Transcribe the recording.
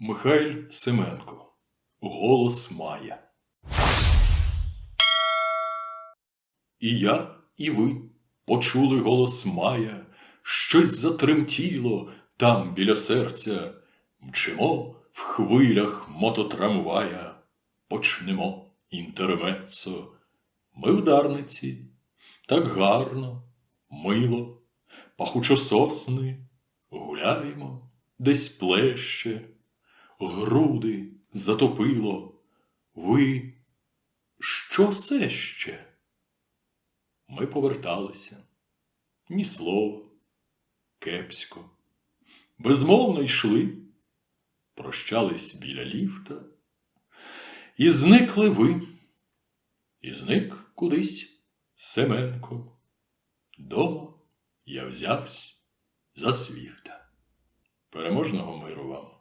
Михайль Семенко. Голос мая. І я, і ви почули голос мая, щось затремтіло там біля серця. Мчимо в хвилях мототрамвая, почнемо інтермеццо. Ми вдарниці, так гарно, мило, пахучо сосни, гуляємо, десь плеще, груди затопило. Ви що це ще? Ми поверталися, ні слова, кепсько. Безмовно йшли, прощались біля ліфта, і зникли ви, і зник кудись Семенко. Дома я взявсь за свіфта. Переможного миру вам.